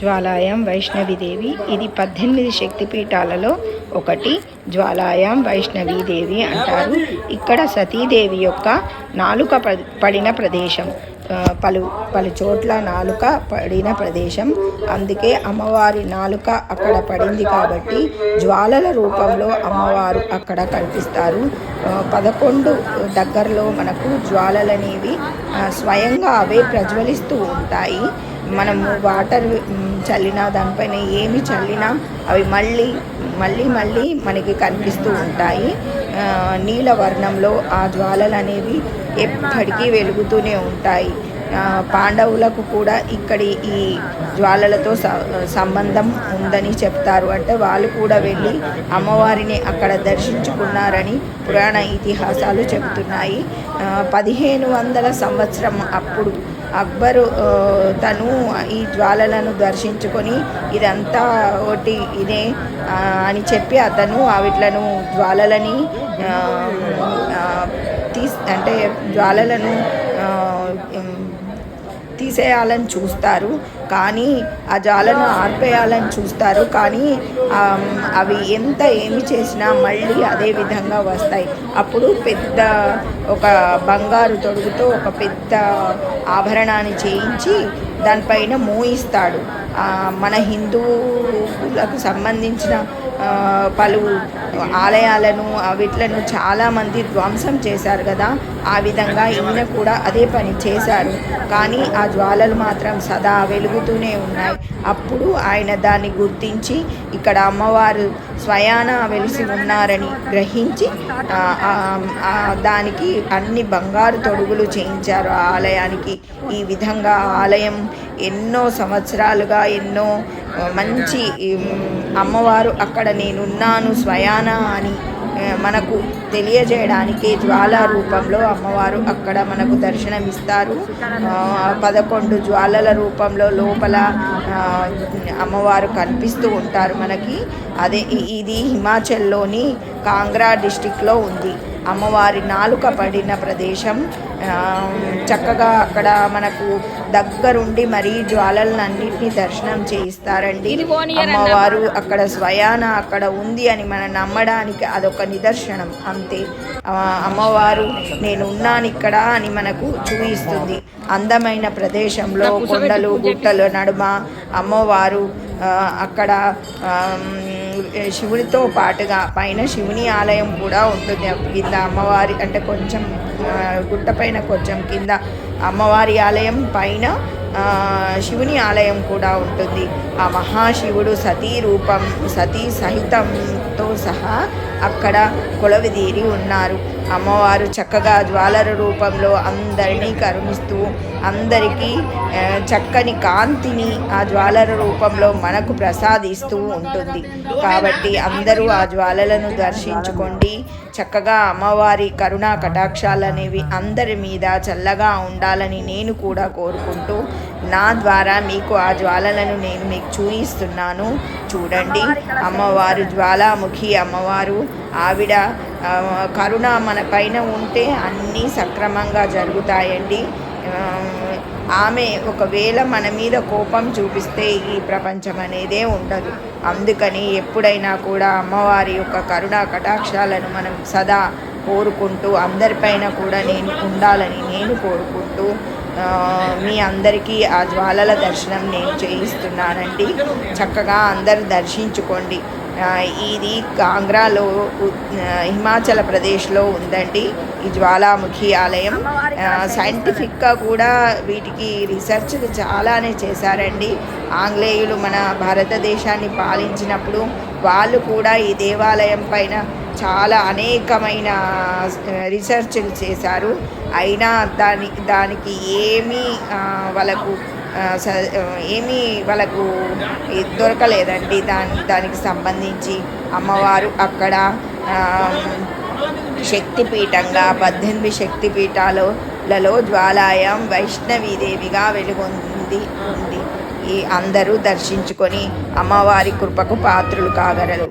జ్వాలాయం వైష్ణవిదేవి. ఇది పద్దెనిమిది శక్తిపీఠాలలో ఒకటి. జ్వాలాయం వైష్ణవీదేవి అంటారు. ఇక్కడ సతీదేవి యొక్క నాలుక ప- పడిన ప్రదేశం. పలు పలు చోట్ల నాలుక పడిన ప్రదేశం. అందుకే అమ్మవారి నాలుక అక్కడ పడింది కాబట్టి జ్వాలల రూపంలో అమ్మవారు అక్కడ కనిపిస్తారు. పదకొండు దగ్గరలో మనకు జ్వాలలనేవి స్వయంగా అవే ప్రజ్వలిస్తూ ఉంటాయి. మనము వాటర్ చల్లిన చల్లినా దానిపైన ఏమి చల్లినా అవి మళ్ళీ మళ్ళీ మళ్ళీ మనకి కనిపిస్తూ ఉంటాయి. నీల వర్ణంలో ఆ జ్వాలలు అనేవి ఎప్పటికీ వెలుగుతూనే ఉంటాయి. పాండవులకు కూడా ఇక్కడి ఈ జ్వాలలతో సంబంధం ఉందని చెప్తారు. అంటే వాళ్ళు కూడా వెళ్ళి అమ్మవారిని అక్కడ దర్శించుకున్నారని పురాణ ఇతిహాసాలు చెబుతున్నాయి పదిహేను వందల సంవత్సరం అప్పుడు అక్బరు తను ఈ జ్వాలలను దర్శించుకొని ఇదంతా ఒకటి ఇదే అని చెప్పి అతను ఆవిట్లను జ్వాలలని ఆ, తీస్ అంటే జ్వాలలను తీసేయాలని చూస్తారు. కానీ ఆ జాలను ఆర్పేయాలని చూస్తారు. కానీ అవి ఎంత ఏమి చేసినా మళ్ళీ అదే విధంగా వస్తాయి. అప్పుడు పెద్ద ఒక బంగారు తొడుగుతో ఒక పెద్ద ఆభరణాన్ని చేయించి దానిపైన మోయిస్తాడు. మన హిందువులకు సంబంధించిన పలు ఆలయాలను వీటిలను చాలామంది ధ్వంసం చేశారు కదా. ఆ విధంగా ఈయన కూడా అదే పని చేశారు. కానీ ఆ జ్వాలలు మాత్రం సదా వెలుగుతూనే ఉన్నాయి. అప్పుడు ఆయన దాన్ని గుర్తించి ఇక్కడ అమ్మవారు స్వయాన వెలిసి ఉన్నారని గ్రహించి దానికి అన్ని బంగారు తొడుగులు చేయించారు ఆ ఆలయానికి. ఈ విధంగా ఆలయం ఎన్నో సంవత్సరాలుగా ఎన్నో మంచి అమ్మవారు అక్కడ నేనున్నాను స్వయాన అని మనకు తెలియజేయడానికి జ్వాల రూపంలో అమ్మవారు అక్కడ మనకు దర్శనమిస్తారు. పదకొండు జ్వాలల రూపంలో లోపల అమ్మవారు కనిపిస్తూ ఉంటారు మనకి. అదే ఇది హిమాచల్లోని కాంగ్రా డిస్టిక్లో ఉంది. అమ్మవారి నాలుక పడిన ప్రదేశం. చక్కగా అక్కడ మనకు దగ్గరుండి మరీ జ్వాలలన్నింటినీ దర్శనం చేయిస్తారండి. అమ్మవారు అక్కడ స్వయాన అక్కడ ఉంది అని మనం నమ్మడానికి అదొక నిదర్శనం. అంతే. అమ్మవారు నేను ఉన్నాను ఇక్కడ అని మనకు చూపిస్తుంది అందమైన ప్రదేశంలో కొండలు గుట్టల నడుమ అమ్మవారు అక్కడ శివునితో శివుడితో పాటుగా పైన శివుని ఆలయం కూడా ఉంటుంది. కింద అమ్మవారి అంటే కొంచెం గుట్ట పైన కొంచెం కింద అమ్మవారి ఆలయం పైన శివుని ఆలయం కూడా ఉంటుంది. ఆ మహాశివుడు సతీ రూపం సతీ సహితంతో సహా అక్కడ కొలవిదీరి ఉన్నారు. అమ్మవారు చక్కగా జ్వాలర రూపంలో అందరినీ కరుణిస్తూ అందరికీ చక్కని కాంతిని ఆ జ్వాలర రూపంలో మనకు ప్రసాదిస్తూ ఉంటుంది. కాబట్టి అందరూ ఆ జ్వాలలను దర్శించుకోండి. చక్కగా అమ్మవారి కరుణా కటాక్షాలు అనేవి అందరి మీద చల్లగా ఉండాలని నేను కూడా కోరుకుంటూ నా ద్వారా మీకు ఆ జ్వాలలను నేను మీకు చూయిస్తున్నాను. చూడండి అమ్మవారు జ్వాలాముఖి అమ్మవారు ఆవిడ కరుణ మన పైన ఉంటే అన్నీ సక్రమంగా జరుగుతాయండి. ఆమె ఒకవేళ మన మీద కోపం చూపిస్తే ఈ ప్రపంచం అనేదే ఉండదు. అందుకని ఎప్పుడైనా కూడా అమ్మవారి యొక్క కరుణా కటాక్షాలను మనం సదా కోరుకుంటూ అందరిపైన కూడా నేను ఉండాలని నేను కోరుకుంటూ మీ అందరికీ ఆ జ్వాలల దర్శనం నేను చేయిస్తున్నానండి. చక్కగా అందరు దర్శించుకోండి. ఇది కాంగ్రాలో హిమాచల్ ప్రదేశ్లో ఉందండి. ఈ జ్వాలాముఖి ఆలయం. సైంటిఫిక్గా కూడా వీటికి రీసెర్చ్ చాలానే చేశారండి. ఆంగ్లేయులు మన భారతదేశాన్ని పాలించినప్పుడు వాళ్ళు కూడా ఈ దేవాలయం పైన చాలా అనేకమైన రీసెర్చ్లు చేశారు. అయినా దాని దానికి ఏమీ వాళ్ళకు ఏమీ వాళ్ళకు దొరకలేదండి. దాని దానికి సంబంధించి అమ్మవారు అక్కడ శక్తిపీఠంగా పద్దెనిమిది శక్తిపీఠాలలో జ్వాలాయం వైష్ణవీదేవిగా వెలుగొంది ఉంది. ఈ అందరూ దర్శించుకొని అమ్మవారి కృపకు పాత్రులు కాగలరు.